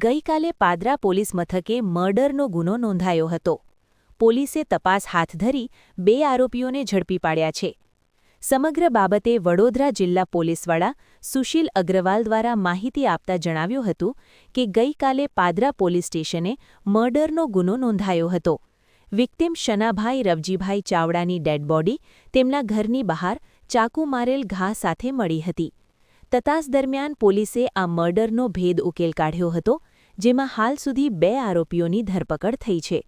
ગઈકાલે પાદરા પોલીસ મથકે મર્ડરનો ગુનો નોંધાયો હતો. પોલીસે તપાસ હાથ ધરી બે આરોપીઓને ઝડપી પાડ્યા છે. સમગ્ર બાબતે વડોદરા જિલ્લા પોલીસવાળા સુશીલ અગ્રવાલ દ્વારા માહિતી આપતા જણાવ્યું હતું કે ગઈકાલે પાદરા પોલીસ સ્ટેશને મર્ડરનો ગુનો નોંધાયો હતો. વિક્ટિમ શનાભાઈ રવજીભાઈ ચાવડાની ડેડ બોડી તેમના ઘરની બહાર ચાકુ મારેલ ઘા સાથે મળી હતી. તપાસ દરમિયાન પોલીસે આ મર્ડરનો ભેદ ઉકેલ કાઢ્યો હતો જેમાં હાલ સુધી બે આરોપીઓની ધરપકડ થઈ છે.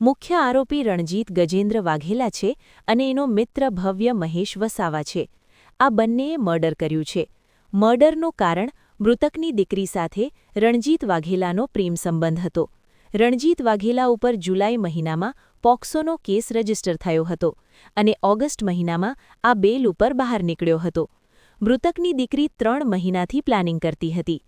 મુખ્ય આરોપી રણજીત ગજેન્દ્ર વાઘેલા છે અને એનો મિત્ર ભવ્ય મહેશ વસાવા છે. આ બંનેએ મર્ડર કર્યું છે. મર્ડરનું કારણ મૃતકની દીકરી સાથે રણજીત વાઘેલાનો પ્રેમ સંબંધ હતો. રણજીત વાઘેલા ઉપર જુલાઈ મહિનામાં પોક્સોનો કેસ રજિસ્ટર થયો હતો અને ઓગસ્ટ મહિનામાં આ બેલ ઉપર બહાર નીકળ્યો હતો. મૃતકની દીકરી ત્રણ મહિનાથી પ્લાનિંગ કરતી હતી.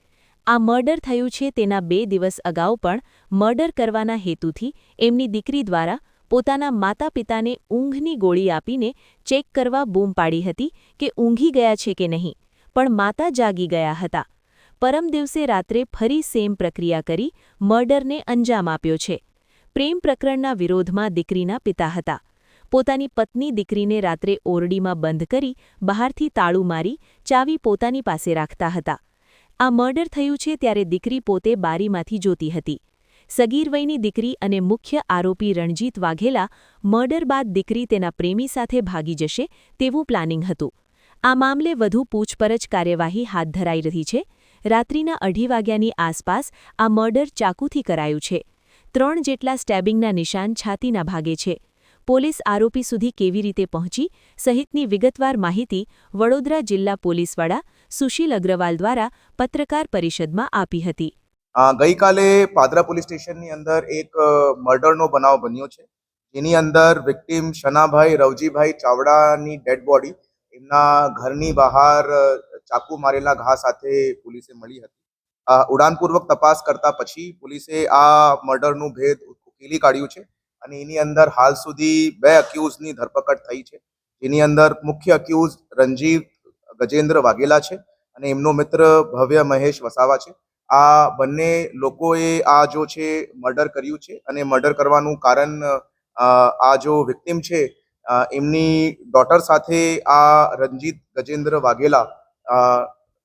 આ મર્ડર થયું છે તેના બે દિવસ અગાઉ પણ મર્ડર કરવાના હેતુથી એમની દીકરી દ્વારા પોતાના માતા પિતાને ઊંઘની ગોળી આપીને ચેક કરવા બૂમ પાડી હતી કે ઊંઘી ગયા છે કે નહીં, પણ માતા જાગી ગયા હતા. પરમ દિવસે રાત્રે ફરી સેમ પ્રક્રિયા કરી મર્ડરને અંજામ આપ્યો છે. પ્રેમ પ્રકરણના વિરોધમાં દીકરીના પિતા હતા. પોતાની પત્ની દીકરીને રાત્રે ઓરડીમાં બંધ કરી બહારથી તાળું મારી ચાવી પોતાની પાસે રાખતા હતા. આ મર્ડર થયું છે ત્યારે દીકરી પોતે બારીમાંથી જોતી હતી. સગીર વયની દીકરી અને મુખ્ય આરોપી રણજીત વાઘેલા મર્ડર બાદ દીકરી તેના પ્રેમી સાથે ભાગી જશે તેવું પ્લાનિંગ હતું. આ મામલે વધુ પૂછપરછ કાર્યવાહી હાથ ધરાઈ રહી છે. રાત્રિના અઢી વાગ્યાની આસપાસ આ મર્ડર ચાકુથી કરાયું છે. ત્રણ જેટલા સ્ટેબિંગના નિશાન છાતીના ભાગે છે. પોલીસ આરોપી સુધી કેવી રીતે પહોંચી, સહિતની વિગતવાર માહિતી વડોદરા જિલ્લા પોલીસવાળા સુશીલ અગ્રવાલ દ્વારા પત્રકાર પરિષદમાં આપી હતી. ગઈકાલે પાદરા પોલીસ સ્ટેશનની અંદર એક મર્ડરનો બનાવ બન્યો છે. જેની અંદર વિક્ટીમ શનાભાઈ, રવજીભાઈ ચાવડાની ડેડ બોડી, એમના ઘરની બહાર ચાકુ મારેલા ઘા સાથે પોલીસે મળી હતી. ઉડાનપૂર્વક તપાસ કરતા પછી પોલીસે આ મર્ડરનું ભેદ ઉકેલી કાઢ્યું છે અને એની અંદર હાલ સુધી બે અક્યુઝની ધરપકડ થઈ છે. જેની અંદર મુખ્ય અક્યુઝ રંજીત ગજેન્દ્ર વાઘેલા છે અને એમનો મિત્ર ભવ્ય મહેશ વસાવા છે. આ બંને લોકોએ આ જો છે મર્ડર કર્યું છે અને મર્ડર કરવાનું કારણ આ જો વિક્ટિમ છે એમની ડોટર સાથે આ રંજીત ગજેન્દ્ર વાઘેલા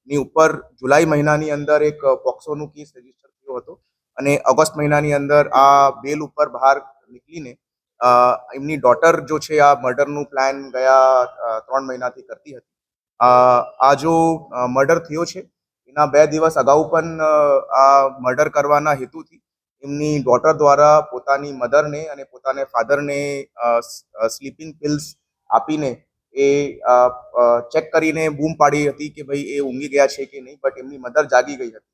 ની ઉપર જુલાઈ મહિનાની અંદર એક પોક્સોનું કેસ રજિસ્ટર થયો હતો અને ઓગસ્ટ મહિનાની અંદર આ બેલ ઉપર બહાર નીકળીને એમની ડોટર જો છે આ મર્ડરનું પ્લાન ગયા ત્રણ મહિનાથી કરતી હતી. આ જો મર્ડર થયો છે, એના બે દિવસ અગાઉ પણ આ મર્ડર કરવાના હેતુથી એમની ડોટર દ્વારા પોતાની મધરને અને પોતાને ફાધરને સ્લીપિંગ પિલ્સ આપીને એ ચેક કરીને બૂમ પાડી હતી કે ભાઈ એ ઊંઘી ગયા છે કે નહીં, બટ એમની મધર જાગી ગઈ હતી.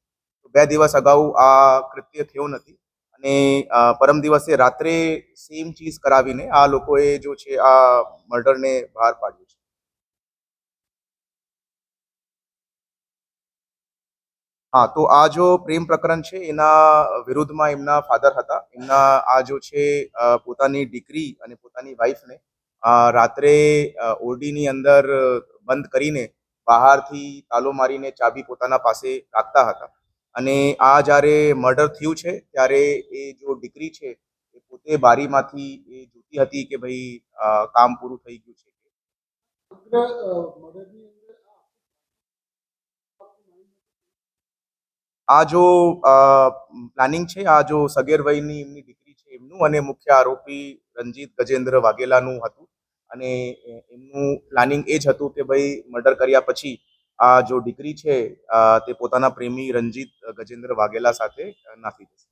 બે દિવસ અગાઉ આ કૃત્ય થયો નથી અને પરમ દિવસે રાત્રે સેમ ચીઝ કરાવીને આ લોકોએ જો છે આ મર્ડરને બહાર પાડ્યું છે. હા, તો આ જો પ્રેમ પ્રકરણ છે, એના વિરુદ્ધમાં એમના ફાધર હતા. એમના આ જો છે પોતાની દીકરી અને પોતાની વાઈફને રાત્રે ઓરડીની અંદર બંધ કરીને બહારથી તાલો મારીને ચાબી પોતાના પાસે રાખતા હતા. અને આ જ્યારે મર્ડર થયું છે, ત્યારે એ જો દીકરી છે, એ પોતે બારીમાંથી એ જોતી હતી કે ભાઈ કામ પૂરું થઈ ગયું છે સમગ્ર અ, મદદની અંદર આ જો પ્લાનિંગ છે, આ જો સગેર વયની એમની દીકરી છે એમનું અને મુખ્ય આરોપી રંજીત ગજેન્દ્ર વાઘેલાનું હતું અને એમનું પ્લાનિંગ એ જ હતું કે ભાઈ મર્ડર કર્યા પછી આ જો દીકરી છે તે પોતાના પ્રેમી રંજીત ગજેન્દ્ર વાઘેલા સાથે નાખી દેશે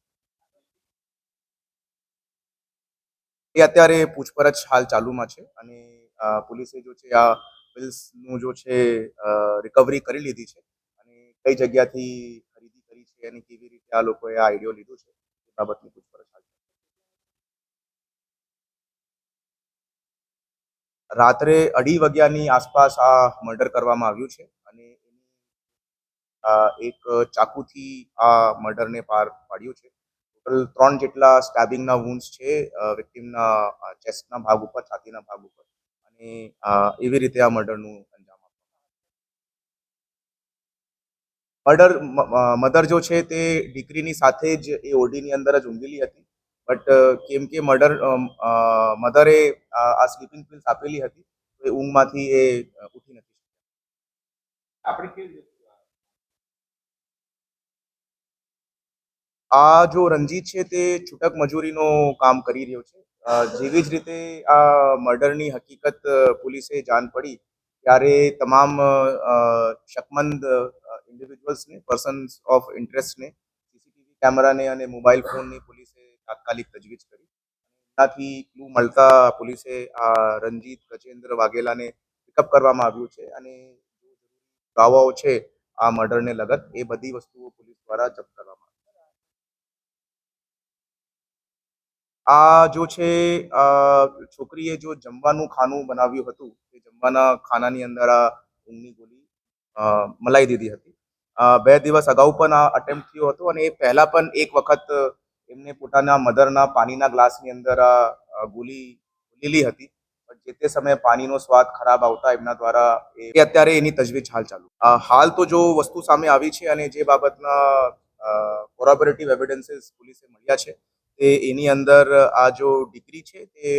એ અત્યારે પૂછપરછ હાલ ચાલુમાં છે અને પોલીસે જો છે આ બિલ્સનું જો છે રિકવરી કરી લીધી છે અને કઈ જગ્યાથી અને કેવી રીતે આ લોકોએ આ આઈડિયો લીધો છે, એ બાબતની પૂછપરછ રાત્રે અઢી વાગ્યાની આસપાસ આ મર્ડર કરવામાં આવ્યું છે અને એક ચાકુથી આ મર્ડરને પાર પાડ્યું છે. ટોટલ ત્રણ જેટલા સ્ટેબિંગના વુન્સ છે વિક્ટિમના ચેસ્ટના ભાગ ઉપર, છાતીના ભાગ ઉપર. અને એવી રીતે આ મર્ડરનું મર્ડર મધર જો છે તે દીકરીની સાથે જ એ ઓડીની અંદર જ ઊંઘેલી હતી બટ કેમ કે મર્ડર મધરે આ સ્લીપિંગ પિલ્સ આપેલી હતી તો એ ઊંઘમાંથી એ ઉઠી નથી આપણે આ જો રંજીત છે તે છૂટક મજૂરીનું કામ કરી રહ્યો છે જેવી જ રીતે આ મર્ડરની હકીકત પોલીસે જાણ પડી ત્યારે તમામ શકમંદ ઇન્ડિવિજ્યુઅલ્સને પર્સન્સ ઓફ ઇન્ટરેસ્ટને સીસીટીવી કેમેરાને અને મોબાઈલ ફોનની પોલીસે તાત્કાલિક તજવીજ કરી. એનાથી ક્લુ મળતા પોલીસે આ રંજીત, ગજેન્દ્ર વાઘેલાને પિકઅપ કરવામાં આવ્યું છે અને દાવાઓ છે આ મર્ડરને લગત, એ બધી વસ્તુઓ પોલીસ દ્વારા જપ્ત કરવામાં આ જો છે છોકરીએ જો જમવાનું ખાનું બનાવ્યું હતું, એ જમવાના ખાનાની અંદર આ ઊંઘની ગોળી મલાઈ દીધી હતી. બે દિવસ અગાઉ પણ આ અટેમ્પ્ટ થયો હતો અને એ પહેલા પણ એક વખત એમને પોતાના મધરના પાણીના ગ્લાસની અંદર આ અ, લીલી હતી. જે તે સમયે પાણીનો સ્વાદ ખરાબ આવતા એમના દ્વારા એ અત્યારે એની તજવીજ હાલ ચાલુ. હાલ તો જો વસ્તુ સામે આવી છે અને જે બાબતના કોરોબરેટિવ એવિડન્સીસ પોલીસે મળ્યા છે તે એની અંદર આ જો દીકરી છે તે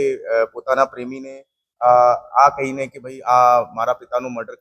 પોતાના પ્રેમીને આ કહીને કે ભાઈ આ મારા પિતાનું મર્ડર